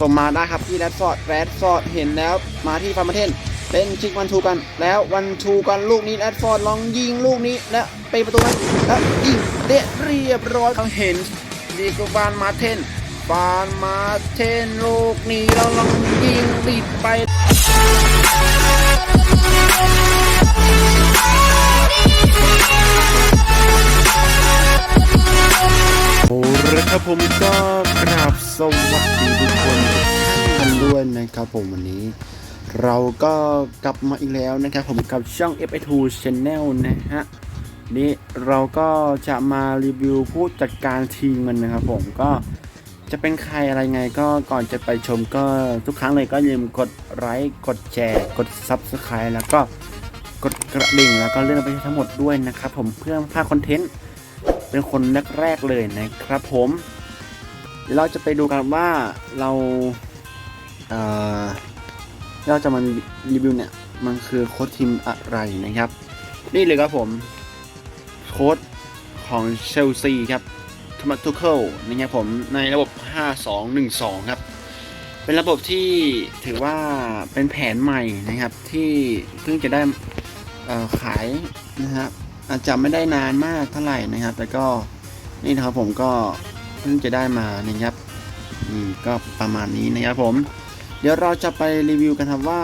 ส่งมาได้ครับที่แรดฟอร์ดแรดฟอร์ดเห็นแล้วมาที่ฟาร์มาเทนเล่นชิกวันทูกัน แล้ววันทูกันลูกนี้แรดฟอร์ดลองยิงลูกนี้และไปประตูนั้นแล้วยิงเดะเรียบร้อยเขาเห็นดีกว่าฟานมาเทนฟานมาเทนลูกนี้เราลองยิงติดไปโอ้ละครับผมก็กราบสวัสดีทุกคนานด้วยนะครับผมวันนี้ เราก็กลับมาอีกแล้วนะครับผมกับช่อง F2 Channel นะฮะนี่เราก็จะมารีวิวผู้จัดการทีมมันนะครับผมก็จะเป็นใครอะไรไงก็ก่อนจะไปชมก็ทุกครั้งเลยก็อย่าลืมกดไลค์กดแชร์กด Subscribe แล้วก็กดกระดิ่งแล้วก็เลื่อนไปทั้งหมดด้วยนะครับผมเพื่อพาคอนเทนต์เป็นคนแรกๆเลยนะครับผมเราจะไปดูกันว่าเรา เราจะมารีวิวเนี่ยมันคือโค้ดทีมอะไรนะครับ นี่เลยครับผมโค้ดของเชลซีครับทมัตุเคิลนะครับผมในระบบ 5212 ครับ เป็นระบบที่ถือว่าเป็นแผนใหม่นะครับที่เพิ่งจะได้ขายนะครับอาจจะไม่ได้นานมากเท่าไหร่นะครับ แต่ก็นี่นะครับผมก็เพิ่งจะได้มานะครับนี่ก็ประมาณนี้นะครับผม เดี๋ยวเราจะไปรีวิวกันครับว่า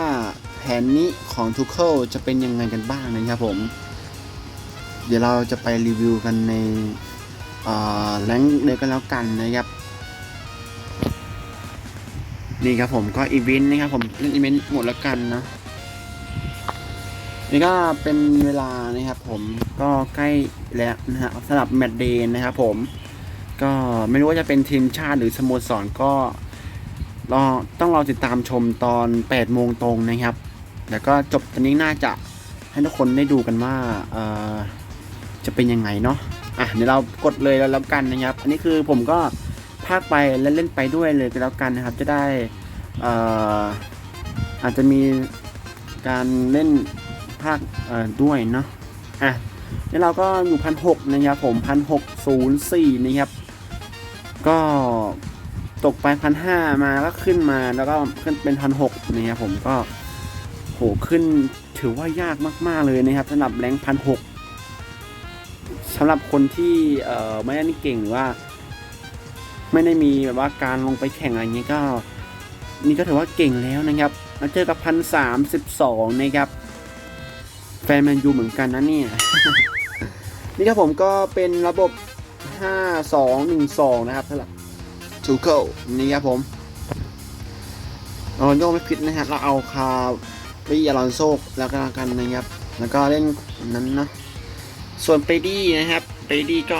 แผนนี้ของทูเคิลจะเป็นยังไงกันบ้างนะครับผม เดี๋ยวเราจะไปรีวิวกันในแรงเลยก็แล้วกันนะครับนี่ครับผมก็อีเวนต์นะครับผมเล่นอีเวนต์หมดแล้วกันนะนี่ก็เป็นเวลานะครับผมก็ใกล้แล้วนะฮะสำหรับแมตช์เดย์นะครับผม ก็ไม่รู้ว่าจะเป็นทีมชาติหรือสโมสรก็ รอต้องรอติดตามชมตอน8โมงตรงนะครับแล้วก็จบตอนนี้น่าจะให้ทุกคนได้ดูกันว่าเอ่อจะเป็นยังไงเนาะอะเดี๋ยวเรากดเลยแล้วแล้วกันนะครับ อันนี้คือผมก็พากไปและเล่นไปด้วยเลยก็แล้วกันนะครับ จะได้เอ่ออาจจะมีการเล่นภาคเอ่อด้วยเนาะอะแล้วเราก็อยู่พันหกนะครับผมพันหกศูนย์สี่นะครับ ก็ ตกไปพันห้ามาก็ขึ้นมาแล้วก็ขึ้นเป็นพันหกนะครับผมก็โหขึ้นถือว่ายากมาก ๆเลยนะครับสำหรับแรงพันหกสำหรับคนที่เอ่อไม่ได้นี่เก่งหรือว่า ไม่ได้มีแบบว่าการลงไปแข่งอะไรอย่างนี้ก็ นี่ก็ถือว่าเก่งแล้วนะครับมาเจอกับพันสามสิบสองนะครับ แฟนแมนยูเหมือนกันนะเนี่ย นี่ครับผมก็เป็นระบบ 5212 นะครับสำหรับ ทูเคิลนี่ครับผมอเราโยไม่ผิดนะฮะเราเอาคาวิอลอนโซแล้วก็กันนะครับ แล้วก็เล่นนั้นนะ ส่วนเปดี้นะครับเปดี้ก็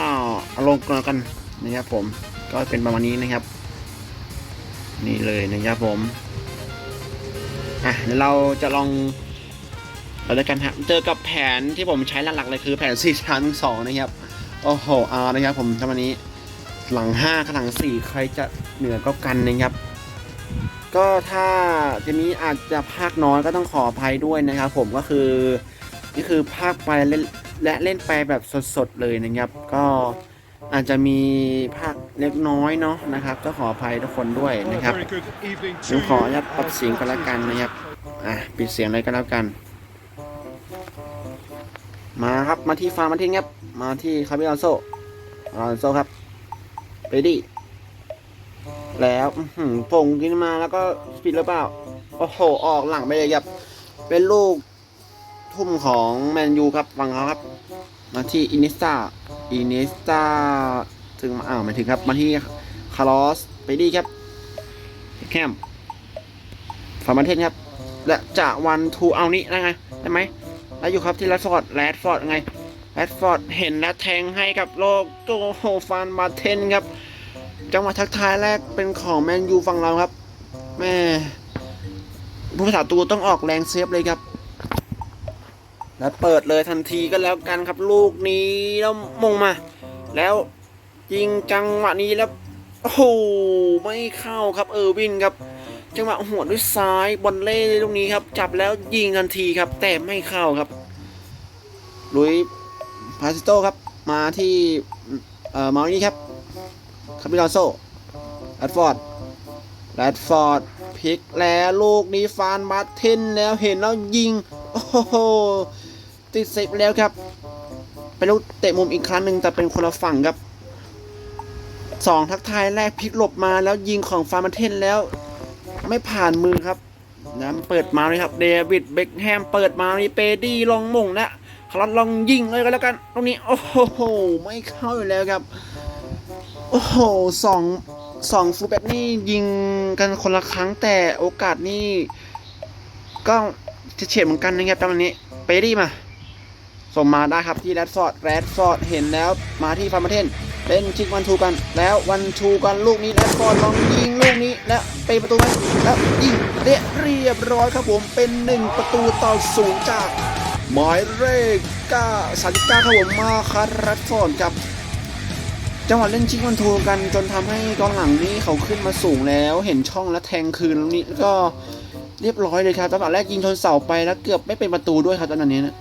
เอาลงกันนะครับผมก็เป็นประมาณนี้นะครับ นี่เลยนะครับผมอะเดี๋ยวเราจะลองเราด้วยกันฮะเจอกับแผนที่ผมใช้หลักๆเลยคือแผน4ชั้น2นะครับ โอ้โหอานะครับผมทำวันนี้ หลัง5กับหลัง4ใครจะเหนือก็กันนะครับ ก็ถ้าทีนี้อาจจะภาคน้อยก็ต้องขออภัยด้วยนะครับ ผมก็คือนี่คือภาคไปเล่นและเล่นไปแบบสดๆเลยนะครับ ก็อาจจะมีภาคเล็กน้อยเนาะนะครับ ก็ขออภัยทุกคนด้วยนะครับผมขออนุญาตปรับเสียงกันละกันนะครับอะปิดเสียงเลยก็แล้วกัน มาครับมาที่ฟาร์มมาที่ครับมาที่คาบิออโซออโซครับ เรดี้แล้วอื้อหือโป่งขึ้นมาแล้วก็ปิดหรือเปล่า โอ้โห ออกหลังไปเลยครับ เป็นลูกทุ่มของแมนยูครับฟังเขาครับ มาที่อินิสตาอินิสตาถึงมาอ้าวหมายถึงครับ มาที่คาร์ลอสไปดีครับ แคมฟาร์มาเทนครับ และจะวันทูเอานี้ได้ไงได้ไหมแล้วอยู่ครับที่แรดฟอร์ดแรดฟอร์ดไง แรดฟอร์ดเห็นและแทงให้กับโลโกโฮฟานมาเทนครับ จังหวะทักทายแรกเป็นของแมนยูฝั่งเราครับ แม่ผู้สาตูต้องออกแรงเซฟเลยครับ แล้วเปิดเลยทันทีก็แล้วกันครับลูกนี้แล้วมงมา แล้วยิงจังหวะนี้แล้วโอ้โหไม่เข้าครับเออร์วินครับ จังหวะหัวดด้วยซ้ายบอลเล่ลูกนี้ครับ จับแล้วยิงทันทีครับ แต่ไม่เข้าครับลุย พาซิโตครับ มาที่เอ่อมานี่ครับคาปิลาโซแอดฟอร์ดแรดฟอร์ดพลิกแล้วลูกนี้ฟานมาเทนแล้วเห็นแล้วยิง โอ้โห ติดเซฟแล้วครับ เป็นลูกเตะมุมอีกครั้งหนึ่งแต่เป็นคนละฝั่งครับสองทักทายแรกพลิกหลบมาแล้วยิงของฟานมาเทนแล้ว ไม่ผ่านมือครับนะเปิดมาเลยครับ เดวิดเบคแฮมเปิดมานี่เปดี้ลองมงนะ คลัดลองยิงเลยก็แล้วกัน ตรงนี้ โอ้โห ไม่เข้าอยู่แล้วครับ โอ้โหสองสองฟูแบ็กนี่ยิงกันคนละครั้งแต่โอกาสนี่ก็เฉียดเหมือนกันนะครับตอนนี้เปดี้มาส่งมาได้ครับที่แรดฟอร์ดแรดฟอร์ดเห็นแล้วมาที่ฟาร์มาเทนเล่นชิงวันทูกัน แล้ววันทูกันลูกนี้แรดฟอร์ดลองยิงลูกนี้แล้วไปประตูไหมแล้วยิงเรียบร้อยครับผมเป็นหนึ่งประตูต่อศูนย์จาก หมายเลขก้าสามสิบเก้าครับผมมาคาร์แรดฟอร์ดครับ จังหวะเล่นชิงวันทูกันจนทำให้กองหลังนี่เขาขึ้นมาสูงแล้วเห็นช่องแล้วแทงคืนลูกนี้แล้วก็เรียบร้อยเลยครับจังหวะแรกยิงชนเสาไปแล้วเกือบไม่เป็นประตูด้วยครับตอนนี้นะ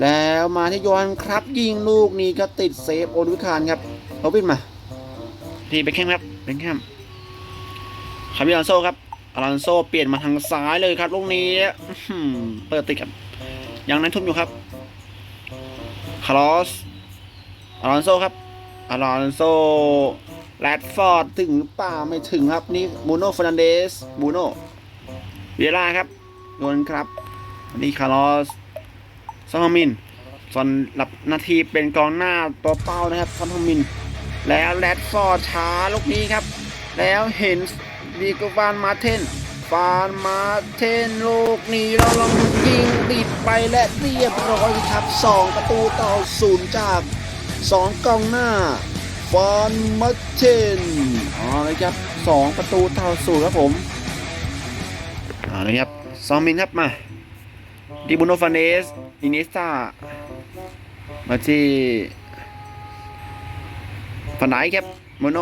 แล้วมาที่ยฮันครับยิงลูกนี้ก็ติดเซฟโอนุคารครับโรบินมาที่เบคแฮมครับเบคแฮมคาบิอลอนโซครับอลอนโซเปลี่ยนมาทางซ้ายเลยครับลูกนี้เปิดติดครับ ยังนั้นทุ่มอยู่ครับ คาร์ลอสอลอนโซครับอลอนโซแรดฟอร์ดถึงหรือเปล่าไม่ถึงครับ นี่บูโน่ฟร์นันเดสบูโน่เวลาครับโดนครับ นี่คาร์ลอสซอนฮมินซอนหลับนาทีเป็นกองหน้าตัวเป้านะครับซอนฮมิน แล้วแรดฟอร์ดช้าลูกนี้ครับ แล้วเห็นดีกฟานมาเทน ฟานมาเทนลูกนี้เราลองยิงติดไปและเรียบร้อยครับ 2 ประตูต่อศูนย์จาก 2 กองหน้า ฟานมาเทนเอเลยครับ 2 ประตูต่อศูนย์ครับผมเอาเลยครับซองมินครับมาดิบูโนฟานเนสอินิสตามาที่ฟันไดครับโมโน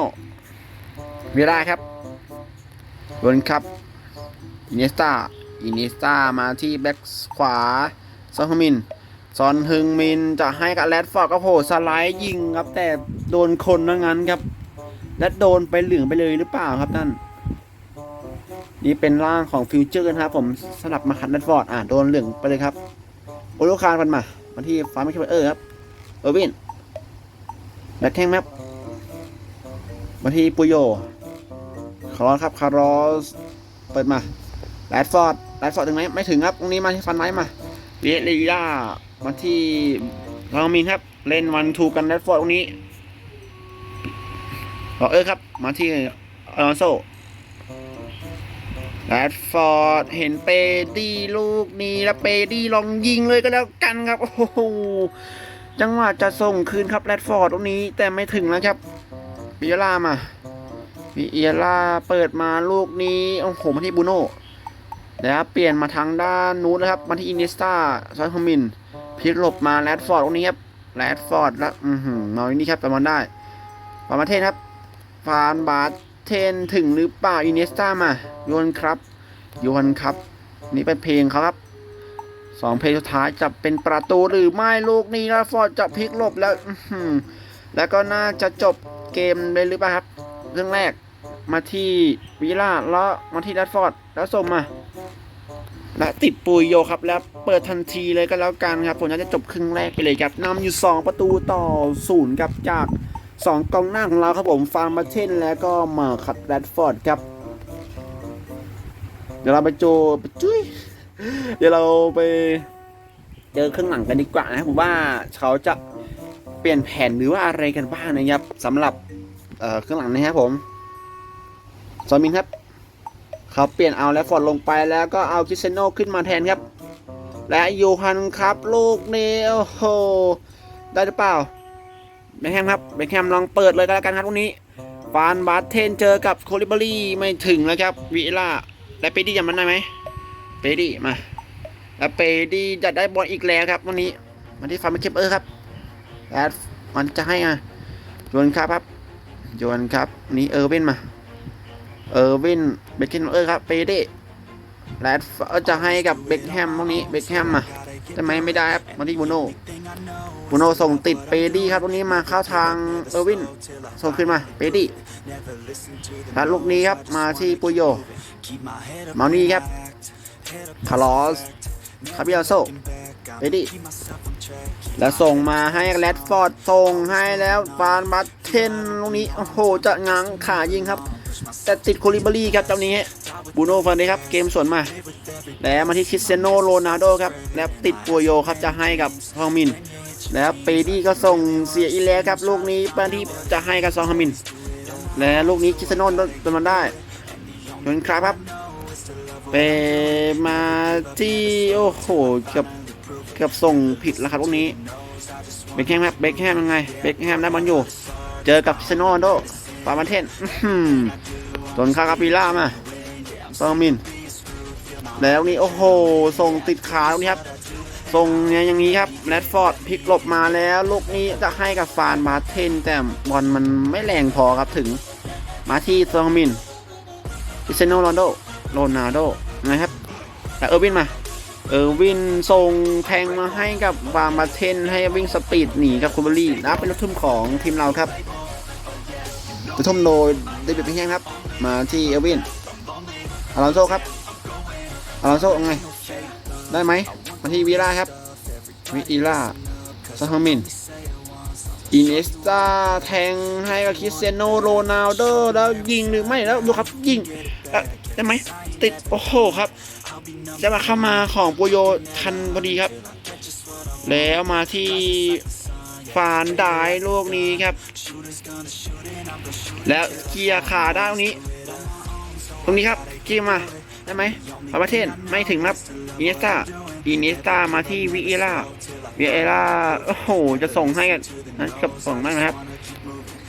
เวลาครับวนครับ อินิสตาอินิสตามาที่แบ็กขวาซอนฮึงมินซอนฮึงมินจะให้กับแรดฟอร์ดก็โผล่สไลด์ยิงครับ แต่โดนคนว่างั้นครับ และโดนไปเหลืองไปเลยหรือเปล่าครับท่านนี่เป็นร่างของฟิวเจอร์นะครับผมสลับมาคัดแรดฟอร์ดอ่าโดนเหลืองไปเลยครับ โอโลคารมันมามาที่ฟาร์มไม่ใช่เออร์ครับเออร์วินแบ็คแข้งแมปมาที่ปุโยคาร์ลอสครับคาร์ลอสเปิดมา แรดฟอร์ดแรดฟอร์ดถึงไหมไม่ถึงครับตรงนี้มาที่ฟันไนท์มาเวียริยามาที่ลองมินครับ เล่นวันทูกันแรดฟอร์ดตรงนี้รอเออครับ มาที่อลอนโซแรดฟอร์ดเห็นเปดี้ลูกนี้แล้วเปดี้ลองยิงเลยก็แล้วกันครับ โอ้โหจังหวะจะส่งคืนครับแรดฟอร์ดตรงนี้แต่ไม่ถึงแล้วครับวิเอล่ามาวิเอล่าเปิดมาลูกนี้โอ้โหมาที่บูโน่ แล้วเปลี่ยนมาทางด้านนู้นนะครับมาที่อินิสตาซอนคอมินพลิกหลบมาแรดฟอร์ดตรงนี้ครับแรดฟอร์ดแล้วอือหือน้อยนี่ครับประมาณได้ประมาณเทนครับฟานบาเทนถึงหรือเปล่าอินเนสตามาโยนครับโยนครับ นี่เป็นเพลงเขาครับสองเพลงสุดท้ายจะเป็นประตูหรือไม่ลูกนี้แล้วฟอร์ดจะพลิกหลบแล้วอื้อหือแล้วก็น่าจะจบเกมเลยหรือเปล่าครับเรื่องแรก มาที่วิล่าแล้วมาที่ดัตฟอร์ดแล้วส่งมาและติดปุยโยครับแล้วเปิดทันทีเลยก็แล้วกันครับผมน่าจะจบครึ่งแรกไปเลยครับนำอยู่ 2 ประตูต่อศูนย์ครับจากสองกองหน้าของเราครับผมฟาร์มมาเทนแล้วก็มาคัดแรดฟอร์ดครับ เดี๋ยวเราไปโจไปจุ้ยเดี๋ยวเราไปเจอเครื่องหลังกันดีกว่านะครับผมว่าเขาจะเปลี่ยนแผนหรือว่าอะไรกันบ้างนะครับสำหรับเครื่องหลังนะครับผม ซอมินครับ เขาเปลี่ยนเอาแรดฟอร์ดลงไปแล้วก็เอาคิเซโนขึ้นมาแทนครับ และโยฮันครับลูกนี้โอ้โหได้หรือเปล่าเบคแฮมครับเบคแฮมลองเปิดเลยก็แล้วกันครับตรงนี้ฟานบาร์เทนเจอกับโคลิบารีไม่ถึงแล้วครับวิล่าและเปดี้จำมันได้ไหมเปดี้มาแล้วเปดี้จะได้บอลอีกแล้วครับวันนี้มาที่ฟาร์มเคปเออร์ครับแอดมันจะให้อะโยนครับครับโยนครับนี่เออร์วินมา เออร์วินเบคแฮมเออร์ครับเปดี้แรดจะให้กับเบคแฮมตรงนี้เบคแฮมมาใช่ไมไม่ได้ครับมาที่บูโน่บูโน่ส่งติดเปดี้ครับตรงนี้มาเข้าทางเออร์วินส่งขึ้นมาเปดี้แล้วลูกนี้ครับมาที่ปุยโยมานี่ครับคาร์ลอสคาบิอาโซเปดี้แล้วส่งมาให้แรดฟอร์ดส่งให้แล้วฟานบัตเทนลูกนี้โอ้โหจะง้างขายิงครับ แต่ติดโคลิบารีครับเจ้านี้บูโน่ฟันนี้ครับเกมสวนมา แล้วมาที่คริสเซโนโรนัลโดครับแล้วติดปัวโยครับจะให้กับซองมิน แล้วเปดี้ก็ส่งเสียอีแล้วครับลูกนี้มาที่จะให้กับซองฮามิน แล้วลูกนี้คริสเซโนโดนมันได้โยนครับครับเปมาที่โอ้โหเกับเกับส่งผิดแล้วครับลูกนี้เบคแฮมครับเบคแฮมยังไงเบคแฮมได้บอลอยู่ เจอกับคริสเซโนโรนัลโด ปามาเทนอื้นคาคาปิล่ามาซองมิน แล้วนี่โอ้โห ส่งติดขาตรงนี้ครับ ส่งเนี่ยอย่างนี้ครับแรดฟอร์ดพลิกหลบมาแล้ว ลูกนี้จะให้กับฟานบาเทน แต่บอลมันไม่แรงพอครับถึง มาที่ซองมินอิเซโนโรนโดโรนัลโดนะครับแต่เออร์วินมา เออร์วินส่งแทงมาให้กับฟานบาเทนให้วิ่งสปีดหนีกับคูเบอรี่นะเป็นลูกทุ่มของทีมเราครับ ลูกทุ่มโดยเดวิดพิงแฮงครับ มาที่เออร์วินอลอนโซครับอลอนโซไง ได้ไหมมาที่วีล่าครับวิล่าซาฮามินอินเอสตาแทงให้กับคริสเซยโนโรนัลโดแล้วยิงหรือไม่แล้วดูครับยิงได้ไหมติด โอ้โหครับจะมาเข้ามาของโปโยทันพอดีครับ แล้วมาที่ฟานดายลูกนี้ครับ แล้วเกียร์ขาด้ตรงนี้ ตรงนี้ครับเกียร์มาได้ไหมปาประเทศไม่ถึงครับอินเนสตาอินเนสตามาที่วิเอล่าวิเอล่าโอ้โห จะส่งให้กันนะกับส่งมากนะครับ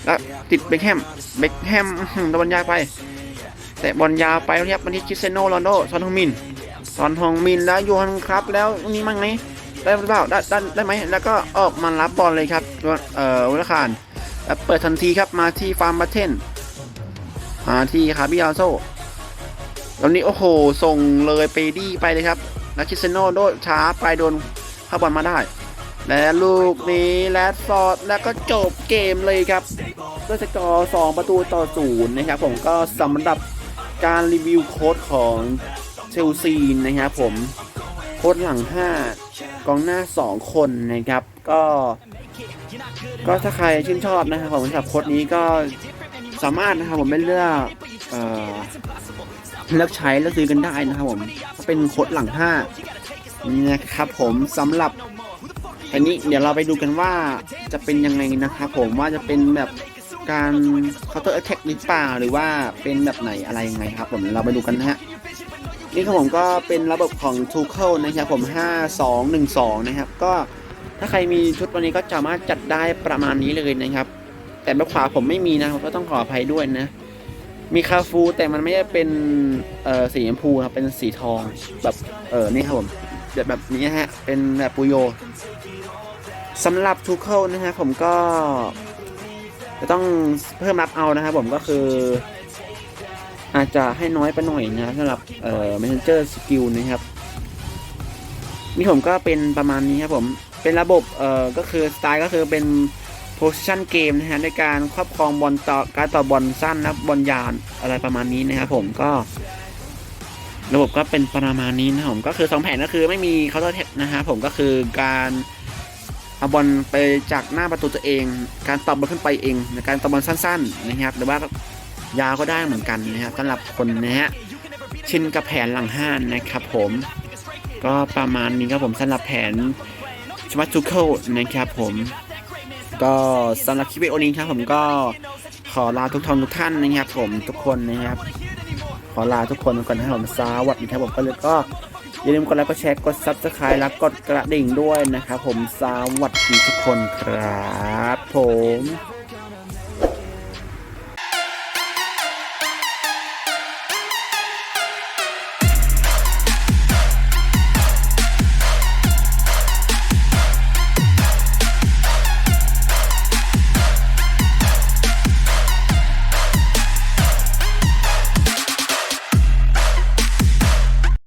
แล้วติดเบคแฮมเบคแฮมอื้อหือบอลยาวไป แต่บอลยาวไปครับมาที่คิเซโนโรนโดซอนทองมินซอนทองมินแล้วยูฮันครับแล้วนี่มั่งไหมได้หรือเปล่าได้ได้ได้ไหมแล้วก็ออกมารับบอลเลยครับเอ่อวุลคาร แล้วเปิดทันทีครับมาที่ฟาร์มบัตเทนมาที่คาบิอาโซตอนนี้โอ้โห ส่งเลยเปดี้ไปเลยครับแล้วคริสเซโนโดช้าไปโดนเข้าบอลมาได้ และลูกนี้แรดฟอร์ดแล้วก็จบเกมเลยครับด้วยสกอร์2ประตูต่อศูนย์นะครับผมก็สำหรับการรีวิวโค้ดของเชลซีนะครับผมโค้ดหลัง 5 กองหน้า 2 คนนะครับ ก็ ก็ถ้าใครชื่นชอบนะครับผมสำหรับโค้ดนี้ก็สามารถนะครับผมไม่เลือกเอ่อเลือกใช้แล้วซื้อกันได้นะครับผมเป็นโค้ดหลังห้านี่นะครับผมสำหรับอันนี้เดี๋ยวเราไปดูกันว่าจะเป็นยังไงนะครับผมว่าจะเป็นแบบการ counter attack หรือเปล่าหรือว่าเป็นแบบไหนอะไรยังไงครับผมเราไปดูกันนะฮะนี่ครับผมก็เป็นระบบของ t u c l e นะครับผม 5212 นะครับ ก็ ถ้าใครมีชุดวันนี้ก็สามารถจัดได้ประมาณนี้เลยนะครับ แต่แบบขวาผมไม่มีนะผมก็ต้องขออภัยด้วยนะ มีคาฟูแต่มันไม่ได้เป็นเอ่อสีชมพูครับเป็นสีทองแบบเออนี่ครับผมแบบแบบนี้ฮะเป็นแบบปุโยสำหรับทูเคิลนะฮะผมก็จะต้องเพิ่มรับเอานะครับผมก็คือ อาจจะให้น้อยไปหน่อยนะสำหรับเอ่อ messenger skill นะครับนี่ผมก็เป็นประมาณนี้ครับผม เป็นระบบเอ่อก็คือสไตล์ก็คือเป็น position game นะฮะในการครอบครองบอลต่อการต่อบอลสั้นนะบอลยาวอะไรประมาณนี้นะครับผมก็ ระบบก็เป็นประมาณนี้นะผมก็คือสองแผนก็คือไม่มีเคาน์เตอร์เทคนะฮะผมก็คือการเอาบอลไปจากหน้าประตูตัวเอง การตอบบอลขึ้นไปเองในการตอบบอลสั้น ๆ นะครับ หรือว่ายาวก็ได้เหมือนกันนะครับสำหรับคนนะฮะชินกับแผนหลังห้านนะครับผมก็ประมาณนี้ครับผมสำหรับแผน ชมัตทูเคิลนะครับผมก็สำหรับคลิปวิดีโอนี้ครับผมก็ขอลาทุกท่านทุกท่านนะครับผมทุกคนนะครับ ขอลาทุกคนก่อนนะครับผมสวัสดีครับผมก็เลยก็อย่าลืมกดไลค์กดแชร์กดซับสไครต์และกดกระดิ่งด้วยนะครับผมสวัสดีทุกคนครับผม